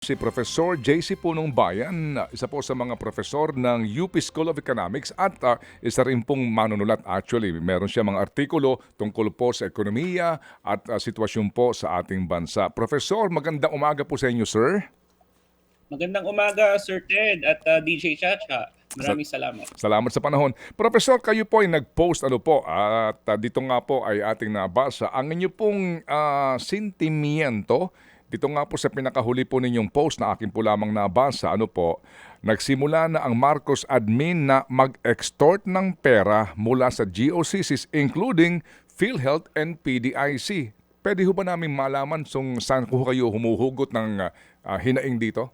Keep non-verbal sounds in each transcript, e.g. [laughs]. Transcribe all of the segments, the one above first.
Si Professor JC Punong Bayan, isa po sa mga profesor ng UP School of Economics at ah, isa rin pong manunulat actually. Meron siya mga artikulo tungkol po sa ekonomiya at ah, sitwasyon po sa ating bansa. Professor, magandang umaga po sa inyo, sir. Magandang umaga, Sir Ted at uh, DJ Chacha. Maraming salamat. Salamat sa panahon. Professor, kayo po ay nag-post ano po at ah, dito nga po ay ating nabasa ang inyo pong ah, sentimiento dito nga po sa pinakahuli po ninyong post na akin po lamang nabasa, ano po, nagsimula na ang Marcos admin na mag-extort ng pera mula sa GOCCs including PhilHealth and PDIC. Pwede ho ba namin malaman kung saan ko kayo humuhugot ng ah, hinaing dito?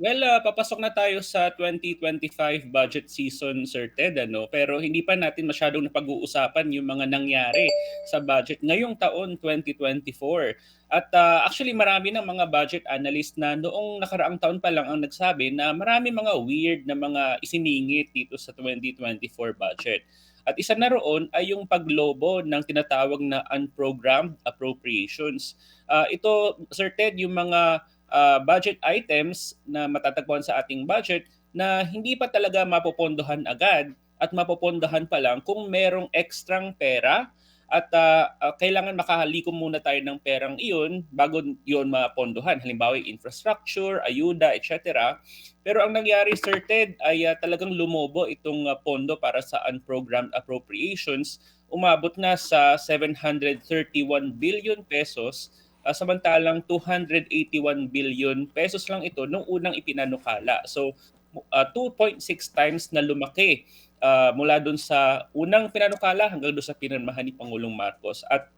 Well, uh, papasok na tayo sa 2025 budget season, Sir Ted, ano? pero hindi pa natin masyadong napag-uusapan yung mga nangyari sa budget ngayong taon 2024. At uh, actually marami ng mga budget analyst na noong nakaraang taon pa lang ang nagsabi na marami mga weird na mga isiningit dito sa 2024 budget. At isa na roon ay yung paglobo ng tinatawag na unprogrammed appropriations. Uh, ito, Sir Ted, yung mga uh, budget items na matatagpuan sa ating budget na hindi pa talaga mapopondohan agad at mapopondohan pa lang kung merong ekstrang pera at uh, uh, kailangan makahalikom muna tayo ng perang iyon bago iyon mapondohan. Halimbawa, infrastructure, ayuda, etc. Pero ang nangyari, Sir Ted, ay uh, talagang lumobo itong uh, pondo para sa unprogrammed appropriations. Umabot na sa 731 billion pesos Uh, samantalang 281 billion pesos lang ito nung unang ipinanukala. So uh, 2.6 times na lumaki uh, mula doon sa unang pinanukala hanggang doon sa pinirmahan ni Pangulong Marcos. At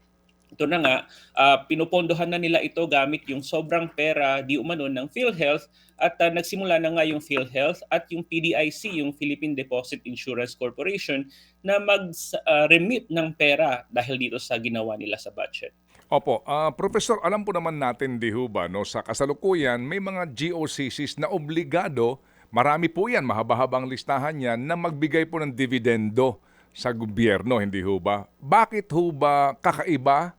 ito na nga, uh, pinupondohan na nila ito gamit yung sobrang pera di umano ng PhilHealth at uh, nagsimula na nga yung PhilHealth at yung PDIC, yung Philippine Deposit Insurance Corporation na mag-remit uh, ng pera dahil dito sa ginawa nila sa budget. Opo, ah, Professor, alam po naman natin, di ho ba, no, sa kasalukuyan, may mga GOCCs na obligado, marami po yan, mahaba-habang listahan yan, na magbigay po ng dividendo sa gobyerno, hindi ho ba? Bakit ho ba kakaiba,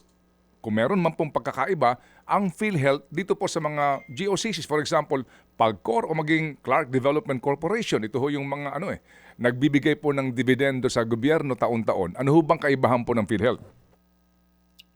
kung meron man pong pagkakaiba, ang PhilHealth dito po sa mga GOCCs, for example, Pagcor o maging Clark Development Corporation, ito ho yung mga ano eh, nagbibigay po ng dividendo sa gobyerno taon-taon. Ano ho bang kaibahan po ng PhilHealth?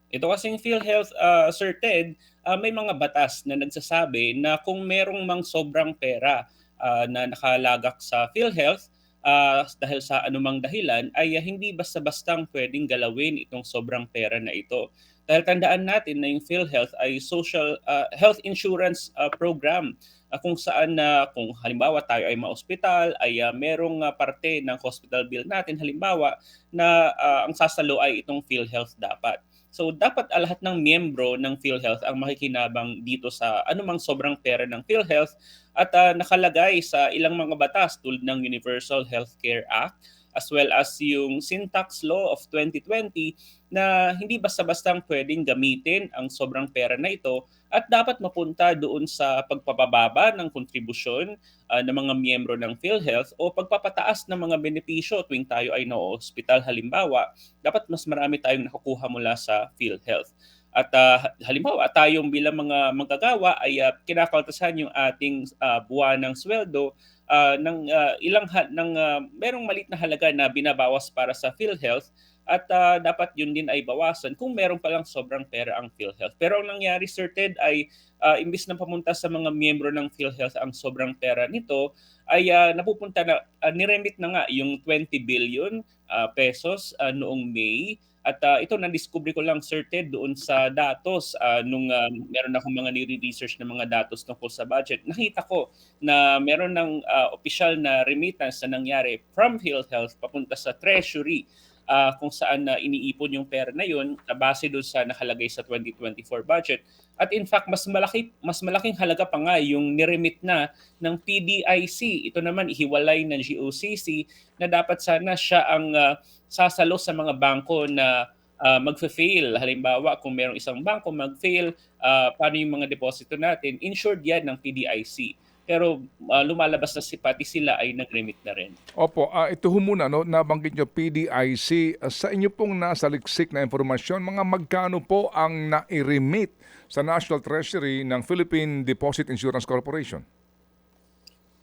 Ito kasing PhilHealth, uh, Sir Ted, uh, may mga batas na nagsasabi na kung merong mang sobrang pera uh, na nakalagak sa PhilHealth, uh, dahil sa anumang dahilan, ay uh, hindi basta-bastang pwedeng galawin itong sobrang pera na ito. Dahil tandaan natin na yung PhilHealth ay social uh, health insurance uh, program uh, kung saan na uh, kung halimbawa tayo ay maospital ay uh, merong uh, parte ng hospital bill natin halimbawa na uh, ang sasalo ay itong PhilHealth dapat. So dapat uh, lahat ng miyembro ng PhilHealth ang makikinabang dito sa anumang sobrang pera ng PhilHealth at uh, nakalagay sa ilang mga batas tulad ng Universal Healthcare Act as well as yung Syntax Law of 2020 na hindi basta-bastang pwedeng gamitin ang sobrang pera na ito at dapat mapunta doon sa pagpapababa ng kontribusyon uh, ng mga miyembro ng PhilHealth o pagpapataas ng mga benepisyo tuwing tayo ay na-hospital halimbawa, dapat mas marami tayong nakukuha mula sa PhilHealth. At uh, halimbawa, tayong bilang mga manggagawa ay uh, kinakaltasan yung ating uh, buwan ng sweldo uh, ng uh, ilang ha- ng uh, merong malit na halaga na binabawas para sa PhilHealth at uh, dapat yun din ay bawasan kung meron palang sobrang pera ang PhilHealth. Pero ang nangyari Sir Ted ay uh, imbis na pamunta sa mga miyembro ng PhilHealth ang sobrang pera nito ay uh, napupunta na uh, niremit na nga yung 20 billion uh, pesos uh, noong May at uh, ito na-discover ko lang Sir Ted doon sa datos uh, nung uh, meron akong mga nire-research na mga datos tungkol sa budget. Nakita ko na meron ng uh, official na remittance na nangyari from PhilHealth papunta sa Treasury uh, kung saan na uh, iniipon yung pera na yun na base doon sa nakalagay sa 2024 budget. At in fact, mas malaki mas malaking halaga pa nga yung niremit na ng PDIC. Ito naman ihiwalay ng GOCC na dapat sana siya ang uh, sasalo sa mga bangko na uh, magfe-fail. Halimbawa, kung mayroong isang bangko mag-fail, uh, paano yung mga deposito natin? Insured yan ng PDIC. Pero ah, lumalabas na si pati sila ay nag-remit na rin. Opo, ah, ito ho muna, no, nabanggit nyo PDIC. Ah, Sa inyo pong nasaliksik na informasyon, mga magkano po ang nai-remit sa National Treasury ng Philippine Deposit Insurance Corporation?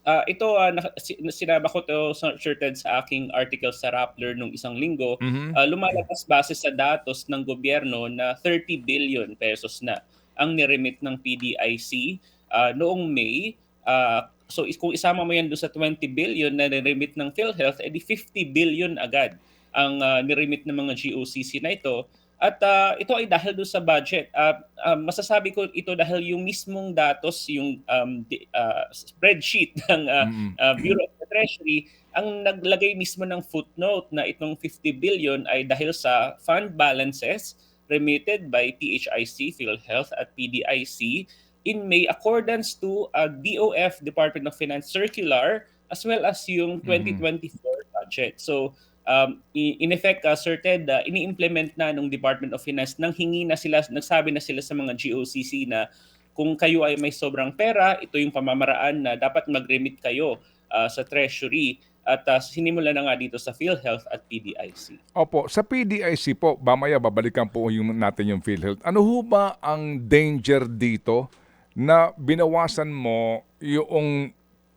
Ah, ito ah, na, si- sinama ko to sa certain sa aking article sa Rappler nung isang linggo. Mhm. Ah, lumalabas base sa datos ng gobyerno na 30 billion pesos na ang niremit ng PDIC ah, noong May. Ah, so kung isama mo yan doon sa 20 billion na niremit ng PhilHealth, edi 50 billion agad ang ah, niremit ng mga GOCC na ito. At ah, ito ay dahil doon sa budget. Ah, ah, masasabi ko ito dahil yung mismong datos, yung um, di- ah, spreadsheet [laughs] ng ah, Mm. uh, Bureau of the Treasury ang naglagay mismo ng footnote na itong 50 billion ay dahil sa fund balances remitted by PHIC, PhilHealth at PDIC in May accordance to a DOF Department of Finance circular as well as yung 2024 budget. So um, in effect, uh, certain uh, ini-implement na ng Department of Finance nang hingi na sila, nagsabi na sila sa mga GOCC na kung kayo ay may sobrang pera, ito yung pamamaraan na dapat mag-remit kayo uh, sa Treasury at uh, sinimula na nga dito sa PhilHealth at PDIC. Opo, sa PDIC po, mamaya babalikan po yung natin yung PhilHealth. Ano ho ba ang danger dito na binawasan mo yung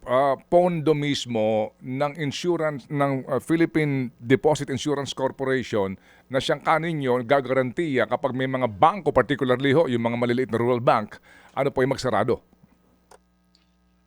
ah, pondo mismo ng insurance ng ah, Philippine Deposit Insurance Corporation na siyang kaninyo gagarantiya kapag may mga bangko, particularly ho, yung mga maliliit na rural bank, ano po yung magsarado?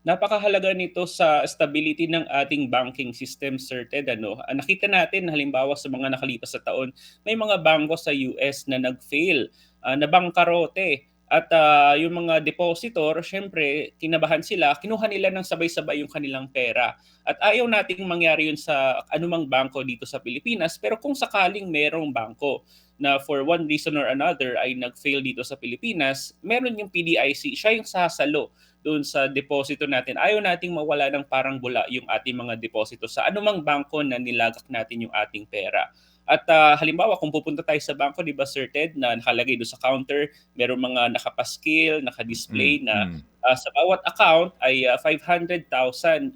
Napakahalaga nito sa stability ng ating banking system, Sir Ted. Ano? Ah, Nakita natin, halimbawa sa mga nakalipas na taon, may mga bangko sa US na nag-fail, uh, na bangkarote. At ah, yung mga depositor, syempre, kinabahan sila, kinuha nila ng sabay-sabay yung kanilang pera. At ayaw nating mangyari yun sa anumang bangko dito sa Pilipinas. Pero kung sakaling merong bangko na for one reason or another ay nag-fail dito sa Pilipinas, meron yung PDIC, siya yung sasalo doon sa deposito natin. Ayaw nating mawala ng parang bula yung ating mga deposito sa anumang bangko na nilagak natin yung ating pera. At ah, halimbawa, kung pupunta tayo sa bangko, di ba, Sir Ted, na nakalagay doon sa counter, meron mga nakapaskil, nakadisplay Mm, na ah, sa bawat account ay ah, 500,000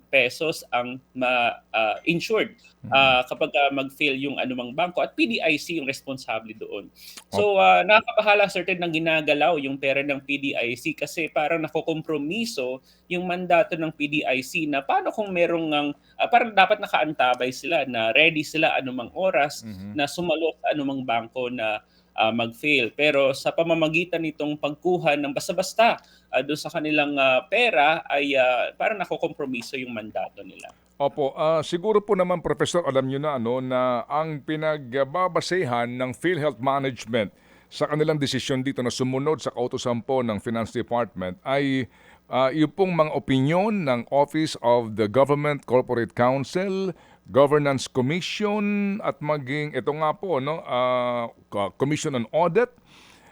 pesos ang ma-insured ah, kapag ah, mag-fail yung anumang bangko at PDIC yung responsable doon. So ah, nakakabahala certain ng ginagalaw yung pera ng PDIC kasi parang nakokompromiso yung mandato ng PDIC na paano kung merong ang ah, parang dapat nakaantabay sila na ready sila anumang oras Mhm. na sumalo sa anumang bangko na ah, mag-fail. Pero sa pamamagitan nitong pagkuha ng basta-basta ah, doon sa kanilang ah, pera ay ah, parang nakokompromiso yung mandato nila. Opo, ah, siguro po naman Professor, alam niyo na ano na ang pinagbabasehan ng PhilHealth Management sa kanilang desisyon dito na sumunod sa kautosan po ng Finance Department ay ah, yung pong mga opinion ng Office of the Government Corporate Council, Governance Commission at maging ito nga po no, ah, Commission on Audit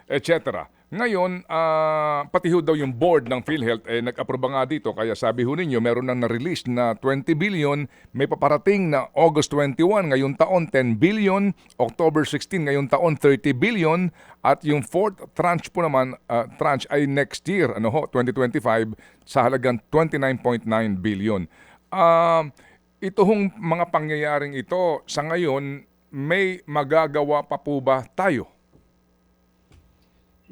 etc. Ngayon, ah, pati ho daw yung board ng PhilHealth eh, nag-aproba nga dito. Kaya sabi ho ninyo, meron nang na-release na 20 billion, may paparating na August 21 ngayong taon 10 billion, October 16 ngayong taon 30 billion, at yung fourth tranche po naman, ah, tranche ay next year, ano ho, 2025, sa halagang 29.9 billion. Ah, ito hong mga pangyayaring ito, sa ngayon, may magagawa pa po ba tayo?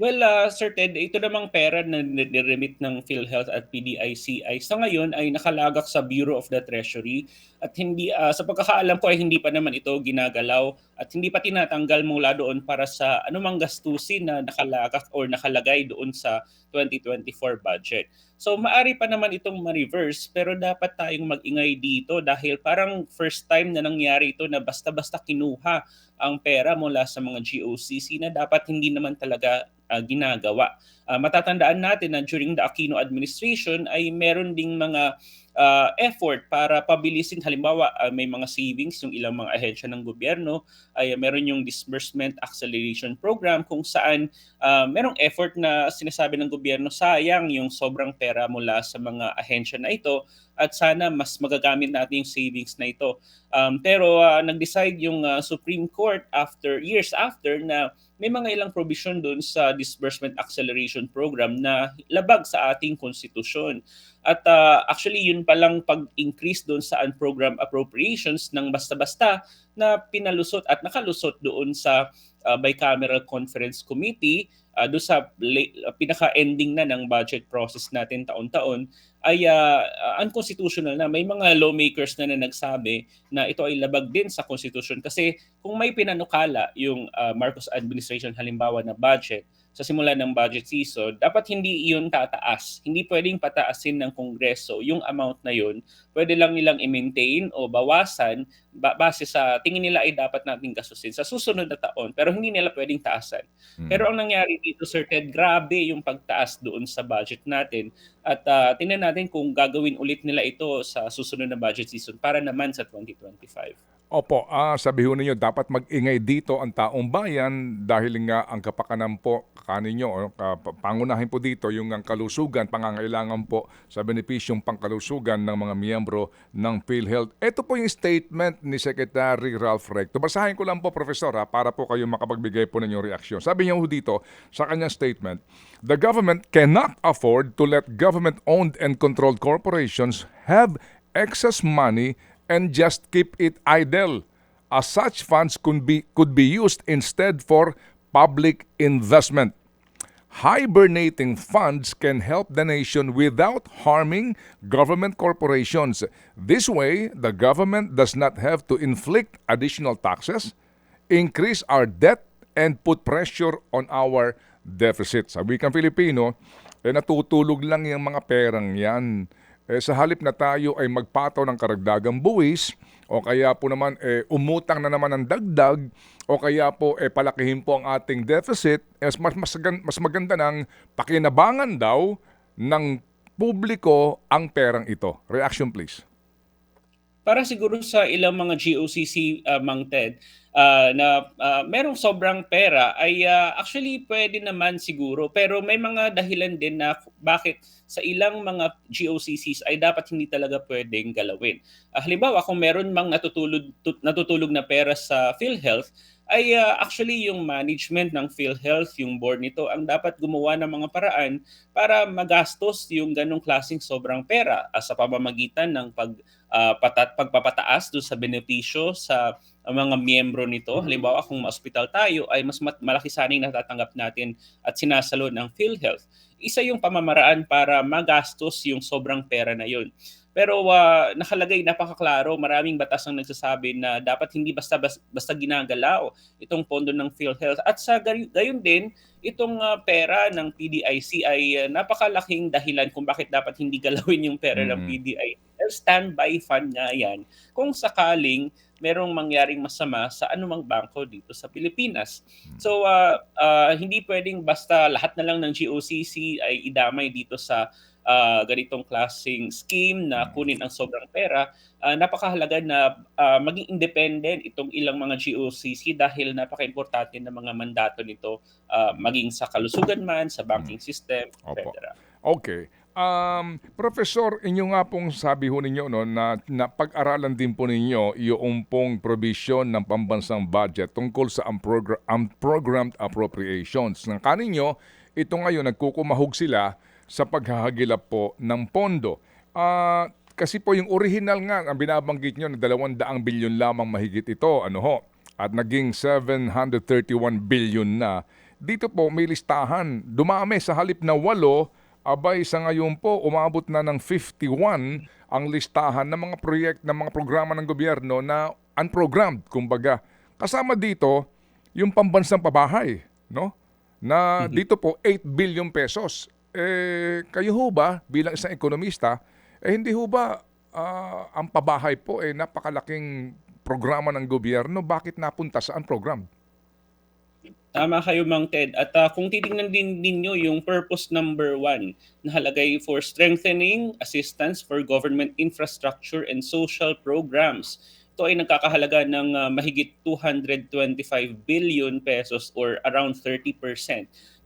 Well, uh, Sir Ted, ito namang pera na niremit ng PhilHealth at PDIC ay sa ngayon ay nakalagak sa Bureau of the Treasury at hindi ah, sa pagkakaalam ko ay hindi pa naman ito ginagalaw at hindi pa tinatanggal mula doon para sa anumang gastusin na nakalagak or nakalagay doon sa 2024 budget. So maari pa naman itong ma-reverse pero dapat tayong mag-ingay dito dahil parang first time na nangyari ito na basta-basta kinuha ang pera mula sa mga GOCC na dapat hindi naman talaga ah, ginagawa. Ah, matatandaan natin na during the Aquino administration ay meron ding mga ah, effort para pabilisin. Halimbawa ah, may mga savings yung ilang mga ahensya ng gobyerno ay meron yung disbursement acceleration program kung saan ah, merong effort na sinasabi ng gobyerno sayang yung sobrang pera mula sa mga ahensya na ito at sana mas magagamit natin yung savings na ito. Um, pero ah, nag-decide yung ah, Supreme Court after years after na may mga ilang provision doon sa Disbursement Acceleration Program na labag sa ating konstitusyon. At uh, actually yun palang pag-increase doon sa unprogram appropriations ng basta-basta na pinalusot at nakalusot doon sa uh, bicameral conference committee uh, doon sa late, uh, pinaka-ending na ng budget process natin taon-taon ay uh, unconstitutional na. May mga lawmakers na, na nagsabi na ito ay labag din sa konstitusyon kasi kung may pinanukala yung uh, Marcos administration halimbawa na budget sa simula ng budget season, dapat hindi iyon tataas. Hindi pwedeng pataasin ng Kongreso yung amount na yun. Pwede lang nilang i-maintain o bawasan ba- base sa tingin nila ay dapat nating gasusin sa susunod na taon. Pero hindi nila pwedeng taasan. Mm. Pero ang nangyari dito, Sir Ted, grabe yung pagtaas doon sa budget natin. At uh, tingnan natin kung gagawin ulit nila ito sa susunod na budget season para naman sa 2025. Opo, ah, sabi ho ninyo, dapat mag-ingay dito ang taong bayan dahil nga ang kapakanan po kaninyo, o, ka- pa- pangunahin po dito yung ang kalusugan, pangangailangan po sa benepisyong pangkalusugan ng mga miyembro ng PhilHealth. Ito po yung statement ni Secretary Ralph Recto. Basahin ko lang po, Professor, ha, para po kayo makapagbigay po ng reaksyon. Sabi niya ho dito sa kanyang statement, The government cannot afford to let government-owned and controlled corporations have excess money and just keep it idle. As such funds could be could be used instead for public investment. Hibernating funds can help the nation without harming government corporations. This way, the government does not have to inflict additional taxes, increase our debt, and put pressure on our deficit. Sa wikang Filipino, eh, natutulog lang yung mga perang yan. Eh, sa halip na tayo ay magpataw ng karagdagang buwis, o kaya po naman eh, umutang na naman ng dagdag, o kaya po eh, palakihin po ang ating deficit, eh, mas, mas, mas maganda ng pakinabangan daw ng publiko ang perang ito. Reaction please. Para siguro sa ilang mga GOCC uh, Mang Ted uh, na uh, merong sobrang pera ay uh, actually pwede naman siguro pero may mga dahilan din na bakit sa ilang mga GOCCs ay dapat hindi talaga pwedeng galawin. Uh, halimbawa kung meron mang natutulog tut- natutulog na pera sa PhilHealth ay uh, actually yung management ng PhilHealth, yung board nito, ang dapat gumawa ng mga paraan para magastos yung ganong klaseng sobrang pera uh, sa pamamagitan ng pag uh, patat, pagpapataas doon sa benepisyo sa uh, mga miyembro nito. Halimbawa, kung ma-hospital tayo, ay mas mat- malaki sana yung natatanggap natin at sinasalo ng PhilHealth. Isa yung pamamaraan para magastos yung sobrang pera na yun. Pero uh, nakalagay napakaklaro, maraming batas ang nagsasabi na dapat hindi basta basta ginagalaw itong pondo ng PhilHealth. At sa gayon din, itong uh, pera ng PDIC ay uh, napakalaking dahilan kung bakit dapat hindi galawin yung pera mm-hmm. ng PDIC. Standby fund nga yan kung sakaling merong mangyaring masama sa anumang bangko dito sa Pilipinas. So uh, uh, hindi pwedeng basta lahat na lang ng GOCC ay idamay dito sa uh, ganitong klaseng scheme na kunin ang sobrang pera, uh, napakahalaga na uh, maging independent itong ilang mga GOCC dahil napaka-importante ng mga mandato nito uh, maging sa kalusugan man, sa banking system, etc. Okay. Um, Professor, inyo nga pong sabi ho ninyo no, na, na pag-aralan din po ninyo yung pong provision ng pambansang budget tungkol sa unprogra- unprogrammed appropriations. Ng kaninyo, ito ngayon nagkukumahog sila sa paghahagilap po ng pondo. Uh, kasi po yung original nga, ang binabanggit nyo na 200 bilyon lamang mahigit ito, ano ho, at naging 731 billion na. Dito po may listahan, dumami sa halip na walo, abay sa ngayon po umabot na ng 51 ang listahan ng mga proyekt ng mga programa ng gobyerno na unprogrammed, kumbaga. Kasama dito yung pambansang pabahay, no? Na dito po 8 billion pesos eh, kayo ho ba bilang isang ekonomista, eh hindi ho ba uh, ang pabahay po eh napakalaking programa ng gobyerno, bakit napunta saan program? Tama kayo, Mang Ted. At uh, kung titingnan din ninyo yung purpose number one, nahalagay for strengthening assistance for government infrastructure and social programs. Ito ay nagkakahalaga ng uh, mahigit 225 billion pesos or around 30%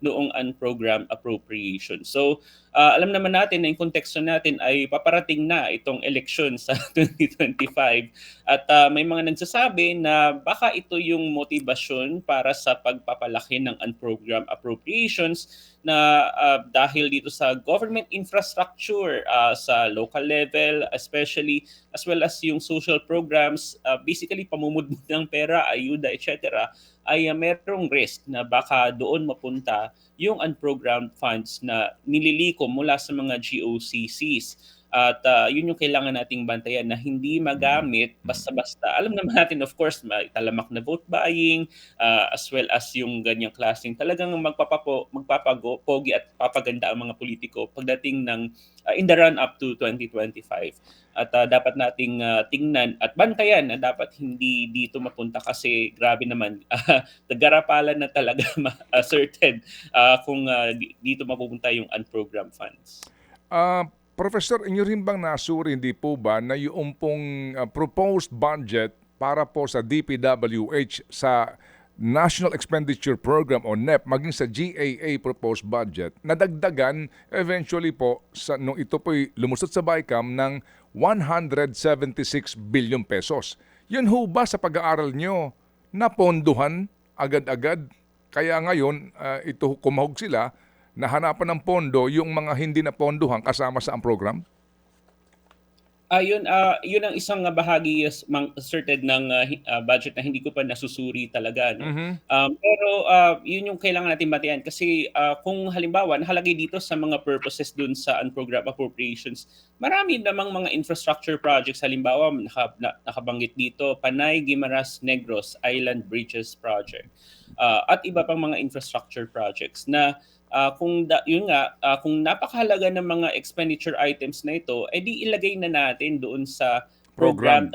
noong unprogrammed appropriation. So, uh, alam naman natin na yung konteksto natin ay paparating na itong eleksyon sa [laughs] 2025 at uh, may mga nagsasabi na baka ito yung motivasyon para sa pagpapalaki ng unprogrammed appropriations na uh, dahil dito sa government infrastructure uh, sa local level especially as well as yung social programs uh, basically pamumudmud ng pera, ayuda, etc ay uh, merong risk na baka doon mapunta yung unprogrammed funds na nililiko mula sa mga GOCCs. At uh, yun yung kailangan nating bantayan na hindi magamit basta-basta. Alam naman natin, of course, may talamak na vote buying, uh, as well as yung ganyang klaseng talagang magpapapo, magpapagopogi at papaganda ang mga politiko pagdating ng uh, in the run-up to 2025 at uh, dapat nating uh, tingnan at bantayan na dapat hindi dito mapunta kasi grabe naman uh, [laughs] nagarapalan na talaga [laughs] asserted uh, kung uh, dito mapupunta yung unprogrammed funds. Uh, Professor, inyo rin bang nasuri, hindi po ba, na yung pong uh, proposed budget para po sa DPWH sa National Expenditure Program o NEP maging sa GAA proposed budget nadagdagan eventually po sa nung ito po'y lumusot sa BICAM ng 176 billion pesos. Yun ho ba sa pag-aaral nyo naponduhan agad-agad? Kaya ngayon uh, ito kumahog sila nahanapan ng pondo yung mga hindi naponduhan kasama sa ang program? Ayun, uh, yun ang isang uh, bahagi yes, mang, asserted ng uh, uh, budget na hindi ko pa nasusuri talaga. No? Mhm. Um, pero uh, yun yung kailangan natin batian kasi uh, kung halimbawa nakalagay dito sa mga purposes dun sa unprogrammed appropriations, marami namang mga infrastructure projects halimbawa naka, na, nakabanggit dito Panay, Guimaras, Negros Island Bridges Project uh, at iba pang mga infrastructure projects na uh, kung da, yun nga uh, kung napakahalaga ng mga expenditure items na ito edi ilagay na natin doon sa Program. programmed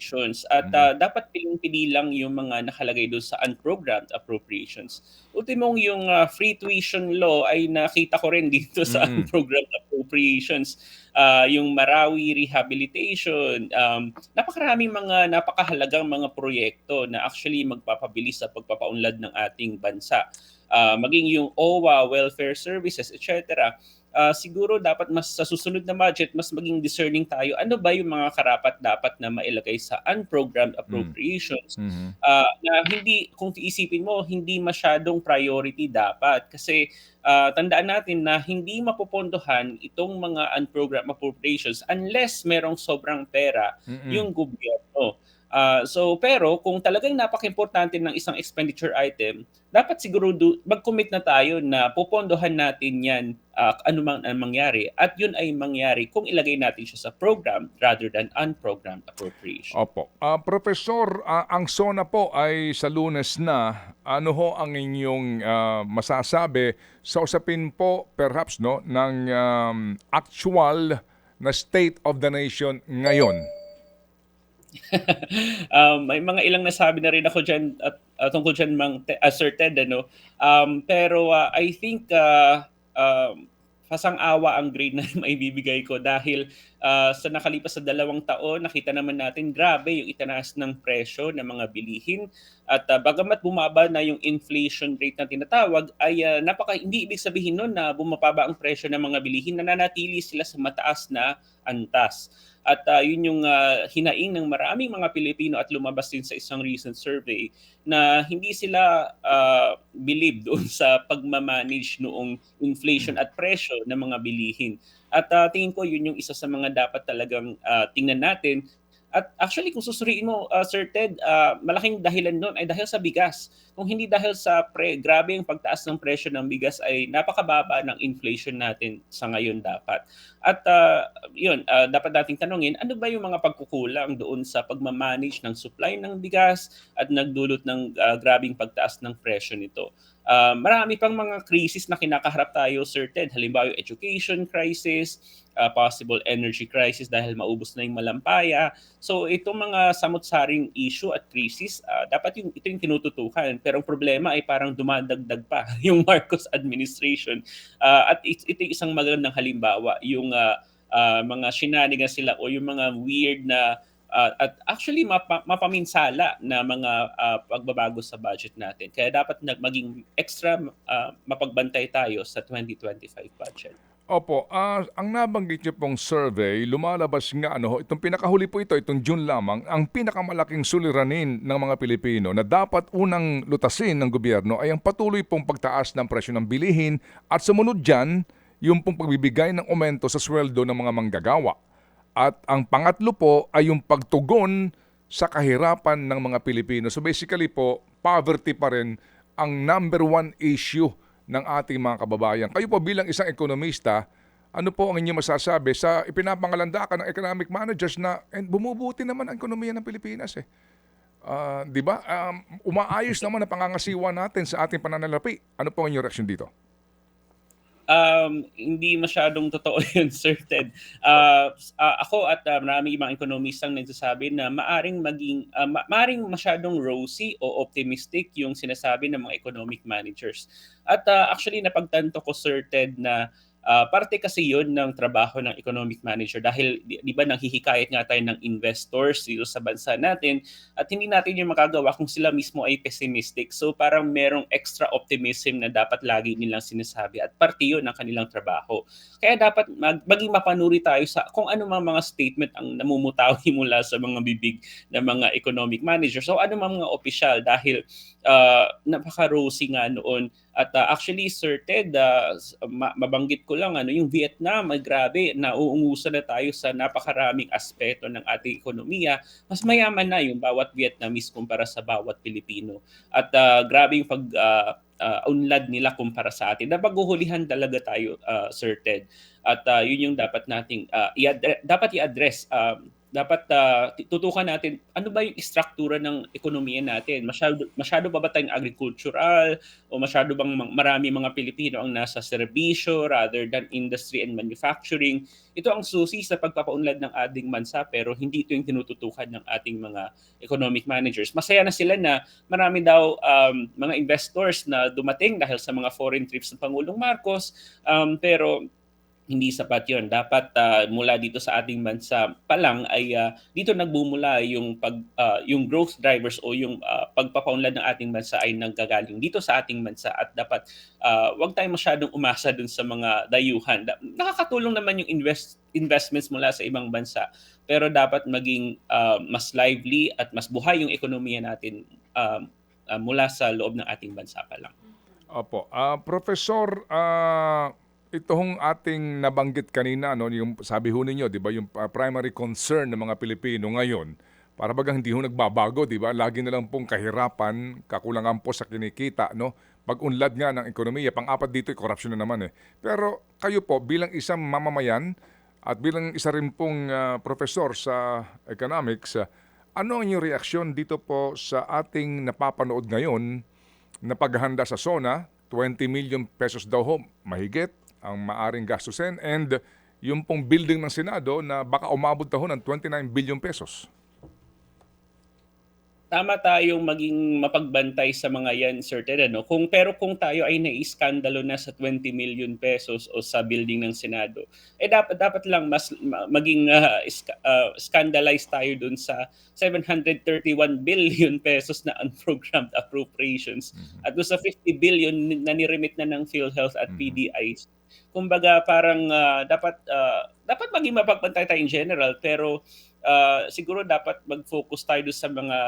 appropriations at uh, dapat piling-pili lang yung mga nakalagay doon sa unprogrammed appropriations. Ultimong yung uh, free tuition law ay nakita ko rin dito sa Mm. unprogrammed appropriations. Uh, yung Marawi rehabilitation, um, napakaraming mga napakahalagang mga proyekto na actually magpapabilis sa pagpapaunlad ng ating bansa uh, maging yung OWA, welfare services, etc. Uh, siguro dapat mas sa susunod na budget, mas maging discerning tayo. Ano ba yung mga karapat dapat na mailagay sa unprogrammed appropriations? Mhm. Uh, na hindi, kung iisipin mo, hindi masyadong priority dapat. Kasi uh, tandaan natin na hindi mapupondohan itong mga unprogrammed appropriations unless merong sobrang pera Mm-mm. yung gobyerno. Uh, so pero kung talagang napaka-importante ng isang expenditure item, dapat siguro do, mag-commit na tayo na popondohan natin 'yan uh, anumang ang mangyari at 'yun ay mangyari kung ilagay natin siya sa program rather than unprogrammed appropriation. Opo. Ah, Professor, ah, ang SONA po ay sa lunes na. Ano ho ang inyong ah, masasabi sa usapin po perhaps no ng um, actual na state of the nation ngayon? [laughs] um, may mga ilang nasabi na rin ako dyan at uh, tungkol dyan mang te- asserted ano? Um, pero uh, I think uh, um, pasang-awa ang grade na [laughs] maibibigay ko dahil uh, sa nakalipas sa dalawang taon nakita naman natin grabe yung itanaas ng presyo ng mga bilihin. At uh, bagamat bumaba na yung inflation rate na tinatawag ay uh, napaka hindi ibig sabihin nun na bumababa ang presyo ng mga bilihin. Nananatili sila sa mataas na antas at uh, yun yung uh, hinaing ng maraming mga Pilipino at lumabas din sa isang recent survey na hindi sila uh, believe doon sa pagmamanage noong inflation at presyo ng mga bilihin. At uh, tingin ko yun yung isa sa mga dapat talagang uh, tingnan natin at actually, kung susuriin mo, uh, Sir Ted, uh, malaking dahilan doon ay dahil sa bigas. Kung hindi dahil sa pre, grabe yung pagtaas ng presyo ng bigas ay napakababa ng inflation natin sa ngayon dapat. At uh, yun, uh, dapat nating tanungin, ano ba yung mga pagkukulang doon sa pagmamanage ng supply ng bigas at nagdulot ng uh, grabing pagtaas ng presyo nito? Uh, marami pang mga crisis na kinakaharap tayo, Sir Ted. Halimbawa, yung education crisis, uh, possible energy crisis dahil maubos na yung malampaya. So itong mga samot-saring issue at crisis, uh, dapat yung, ito yung tinututukan. Pero ang problema ay parang dumadagdag pa [laughs] yung Marcos administration. Uh, at it, ito yung isang magandang halimbawa, yung uh, uh, mga shenanigans sila o yung mga weird na ah, at actually mapa, mapaminsala na mga ah, pagbabago sa budget natin. Kaya dapat nag maging extra ah, mapagbantay tayo sa 2025 budget. Opo, ah, ang nabanggit niyo pong survey, lumalabas nga ano, itong pinakahuli po ito, itong June lamang, ang pinakamalaking suliranin ng mga Pilipino na dapat unang lutasin ng gobyerno ay ang patuloy pong pagtaas ng presyo ng bilihin at sumunod dyan, yung pong pagbibigay ng aumento sa sweldo ng mga manggagawa. At ang pangatlo po ay yung pagtugon sa kahirapan ng mga Pilipino. So basically po, poverty pa rin ang number one issue ng ating mga kababayan. Kayo po bilang isang ekonomista, ano po ang inyong masasabi sa ipinapangalandakan ng economic managers na and bumubuti naman ang ekonomiya ng Pilipinas eh. Ah, 'di ba? Um, umaayos naman ang pangangasiwa natin sa ating pananalapi. Ano po ang inyong reaksyon dito? Um, hindi masyadong totoo [laughs] yun, Sir Ted. S- ah, ako at ah, maraming ibang ekonomistang nagsasabi na maaring maging ah, ma- maaring masyadong rosy o optimistic yung sinasabi ng mga economic managers. At ah, actually napagtanto ko Sir Ted na ah, parte kasi yun ng trabaho ng economic manager dahil di, di ba nanghihikayat nga tayo ng investors dito sa bansa natin at hindi natin yung makagawa kung sila mismo ay pessimistic. So parang merong extra optimism na dapat lagi nilang sinasabi at parte yun ng kanilang trabaho. Kaya dapat mag, maging mapanuri tayo sa kung ano mang mga statement ang namumutawi [laughs] mula sa mga bibig ng mga economic managers. So ano mang mga opisyal dahil uh, napaka-rosy nga noon. At uh, actually, Sir Ted, uh, ma- mabanggit ko lang, ano, yung Vietnam, ay grabe, nauungusan na tayo sa napakaraming aspeto ng ating ekonomiya. Mas mayaman na yung bawat Vietnamese kumpara sa bawat Pilipino. At uh, grabe yung pag... Uh, uh, unlad nila kumpara sa atin. Nabaguhulihan talaga tayo, uh, Sir Ted. At uh, yun yung dapat nating uh, i-addre- dapat i-address um, dapat uh, tutukan natin ano ba yung istruktura ng ekonomiya natin? Masyado masyado ba ba tayong agricultural? O masyado bang ma- marami mga Pilipino ang nasa serbisyo rather than industry and manufacturing? Ito ang susi sa pagpapaunlad ng ating bansa pero hindi ito yung tinututukan ng ating mga economic managers. Masaya na sila na marami daw um, mga investors na dumating dahil sa mga foreign trips ng Pangulong Marcos. Um, pero hindi sapat yon dapat ah, mula dito sa ating bansa pa lang ay ah, dito nagbumula yung pag ah, yung growth drivers o yung ah, pagpapaunlad ng ating bansa ay nanggagaling dito sa ating bansa. At dapat ah, wag tayong masyadong umasa dun sa mga dayuhan. Da- nakakatulong naman yung invest investments mula sa ibang bansa. Pero dapat maging ah, mas lively at mas buhay yung ekonomiya natin ah, ah, mula sa loob ng ating bansa pa lang. Opo. Ah, Professor, ah, itong ating nabanggit kanina, no, yung sabi ho ninyo, di ba, yung primary concern ng mga Pilipino ngayon, para bagang hindi ho nagbabago, di ba? Lagi na lang pong kahirapan, kakulangan po sa kinikita, no? Pag-unlad nga ng ekonomiya, pang-apat dito, corruption na naman eh. Pero kayo po, bilang isang mamamayan at bilang isa rin pong ah, professor sa economics, ah, ano ang inyong reaksyon dito po sa ating napapanood ngayon na paghahanda sa SONA, 20 million pesos daw ho, mahigit ang maaring gastusin and yung pong building ng Senado na baka umabot daw ho ng 29 billion pesos. tama tayong maging mapagbantay sa mga yan, Sir Ted. Ano? Kung, pero kung tayo ay naiskandalo na sa 20 million pesos o sa building ng Senado, eh dapat, dapat lang mas ma- maging uh, iska- uh, scandalized tayo dun sa 731 [laughs] billion pesos na unprogrammed appropriations at doon sa 50 billion na niremit na ng PhilHealth at Mhm. PDIs. Kumbaga parang ah, dapat ah, dapat maging mapagbantay tayo in general pero ah, siguro dapat mag-focus tayo doon sa mga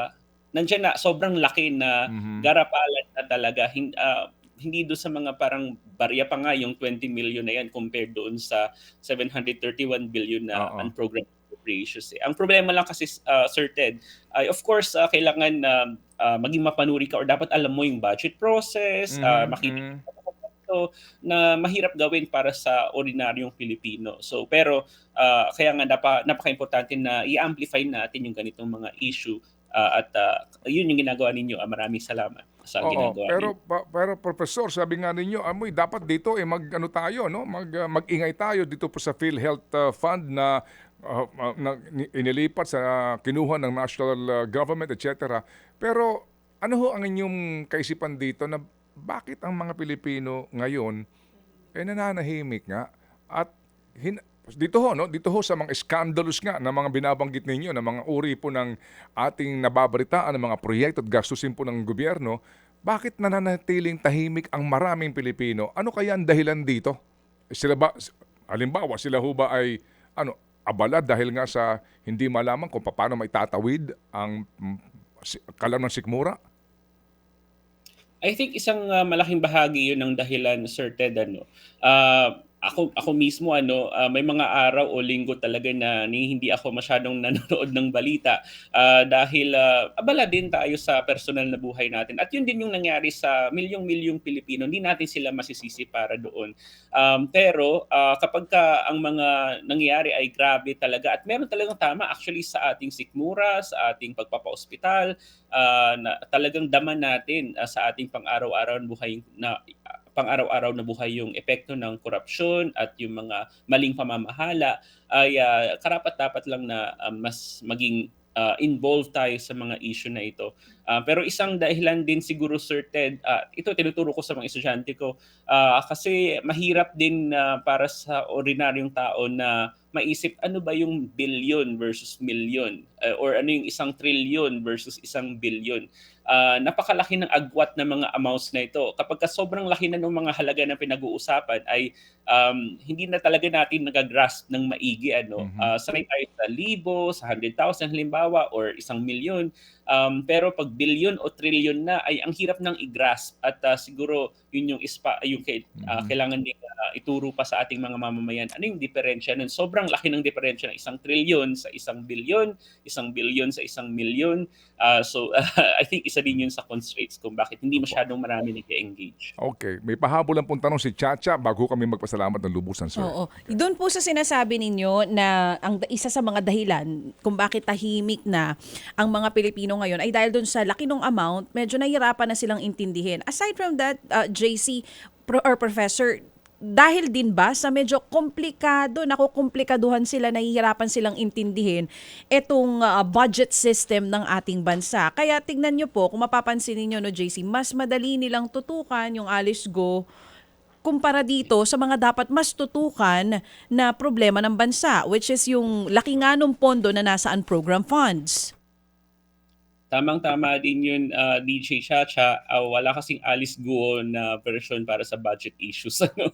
nandiyan na sobrang laki na Mhm. garapalan na talaga Hin- ah, hindi doon sa mga parang barya pa nga yung 20 million na yan compared doon sa 731 billion na Oo. unprogrammed appropriations. Eh. Ang problema lang kasi uh, Sir Ted, ay of course ah, kailangan na ah, maging mapanuri ka or dapat alam mo yung budget process, ah, Mhm, makinig so, na mahirap gawin para sa ordinaryong Pilipino. So pero ah, kaya nga napa, napaka-importante na i-amplify natin yung ganitong mga issue ah, at ah, yun yung ginagawa ninyo. Ah, maraming salamat sa Oo, ginagawa pero ninyo. pa- pero professor, sabi nga ninyo, amoy dapat dito eh mag ano tayo no, mag ah, mag-ingay tayo dito po sa PhilHealth ah, Fund na ah, na ni- inilipat sa kinuha ng national government etc. Pero ano ho ang inyong kaisipan dito na bakit ang mga Pilipino ngayon eh nananahimik nga at hin- dito ho, no? Dito ho sa mga scandalous nga na mga binabanggit ninyo, na mga uri po ng ating nababalitaan ng mga proyekto at gastusin po ng gobyerno, bakit nananatiling tahimik ang maraming Pilipino? Ano kaya ang dahilan dito? Sila ba, halimbawa, sila ho ba ay ano, abala dahil nga sa hindi malaman kung paano maitatawid ang kalam ng sikmura? I think isang ah, malaking bahagi 'yun ng dahilan Sir Ted ano. Ah, ako ako mismo ano, ah, may mga araw o linggo talaga na hindi ako masyadong nanonood ng balita ah, dahil ah, abala din tayo sa personal na buhay natin. At 'yun din yung nangyari sa milyong-milyong Pilipino. Hindi natin sila masisisi para doon. Um, pero ah, kapag ka ang mga nangyayari ay grabe talaga at meron talagang tama actually sa ating sikmura, sa ating pagpapa-ospital, ah, na talagang daman natin ah, sa ating pang-araw-araw buhay na pang-araw-araw na buhay yung epekto ng korupsyon at yung mga maling pamamahala ay ah, karapat dapat lang na ah, mas maging ah, involved tayo sa mga issue na ito. Ah, pero isang dahilan din siguro Sir Ted, ah, ito tinuturo ko sa mga estudyante ko ah, kasi mahirap din na para sa ordinaryong tao na maisip ano ba yung billion versus million uh, or ano yung isang trillion versus isang billion. Ah, napakalaki ng agwat ng mga amounts na ito. Kapag ka sobrang laki na ng mga halaga na pinag-uusapan ay um, hindi na talaga natin nagagrasp ng maigi. Ano? Mhm. Ah, sanay tayo sa libo, sa 100,000 halimbawa or isang milyon. Um, pero pag billion o trillion na ay ang hirap ng i-grasp. At ah, siguro yun yung ispa yung ah, Mhm. kailangan din ah, ituro pa sa ating mga mamamayan. Ano yung diferensya nun? Sobrang laki ng diferensya ng isang trillion sa isang billion, isang billion sa isang milyon. Ah, so [laughs] I think isa din yun sa constraints kung bakit hindi masyadong marami nag-engage. Okay, may pahabol lang pong tanong si Chacha bago kami magpasalamat ng lubusan, sir. Oo. Doon po sa sinasabi ninyo na ang isa sa mga dahilan kung bakit tahimik na ang mga Pilipino ngayon ay dahil doon sa laki ng amount, medyo nahihirapan na silang intindihin. Aside from that, uh, JC pro- or Professor, dahil din ba sa medyo komplikado, nakukomplikaduhan sila, nahihirapan silang intindihin itong uh, budget system ng ating bansa. Kaya tignan nyo po, kung mapapansin niyo no JC, mas madali nilang tutukan yung Alice Go kumpara dito sa mga dapat mas tutukan na problema ng bansa, which is yung laki nga ng pondo na nasa unprogram funds. Tamang-tama din yun, ah, DJ Chacha. Ah, wala kasing Alice Guo na version para sa budget issues. [laughs] Ano?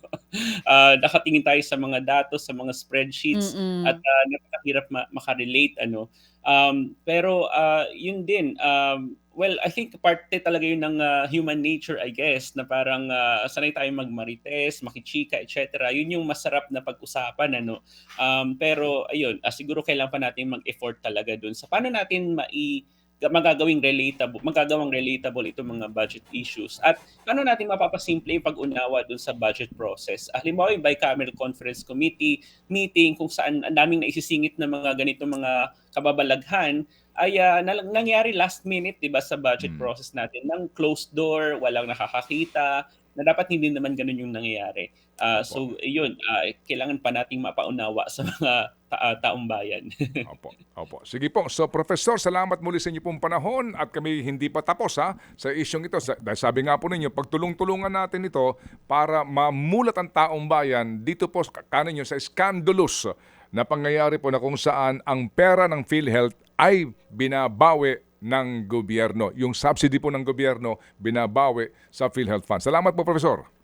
Ah, nakatingin tayo sa mga datos, sa mga spreadsheets, Mm-mm. at ah, napakahirap ma- makarelate. Ano? Um, pero ah, yun din, um, well, I think parte talaga yun ng ah, human nature, I guess, na parang ah, sanay tayo magmarites, makichika, etc. Yun yung masarap na pag-usapan. Ano? Um, pero ayun, ah, siguro kailangan pa natin mag-effort talaga dun sa paano natin mai magagawing relatable, magagawang relatable itong mga budget issues. At paano natin mapapasimple yung pag-unawa dun sa budget process? Ah, Halimbawa yung bicameral conference committee meeting kung saan ang daming naisisingit na mga ganitong mga kababalaghan ay nal- nangyari last minute 'di ba sa budget Mm. process natin ng closed door, walang nakakakita, na dapat hindi naman ganun yung nangyayari. Ah, so yun, ah, kailangan pa nating mapaunawa sa mga ta- ah, taong bayan. [laughs] Opo, opo. Sige po. So, Professor, salamat muli sa inyo pong panahon at kami hindi pa tapos ha sa isyong ito. Sa- sabi nga po ninyo, pagtulong-tulungan natin ito para mamulat ang taong bayan dito po sa kanin nyo sa scandalous na pangyayari po na kung saan ang pera ng PhilHealth ay binabawi ng gobyerno. Yung subsidy po ng gobyerno, binabawi sa PhilHealth Fund. Salamat po, Professor.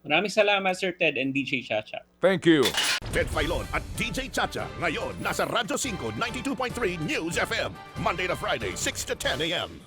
Maraming salamat Sir Ted and DJ Chacha. Thank you. Ted Filon at DJ Chacha. Ngayon, nasa Radyo 5, 92.3 News FM. Monday to Friday, 6 to 10 a.m.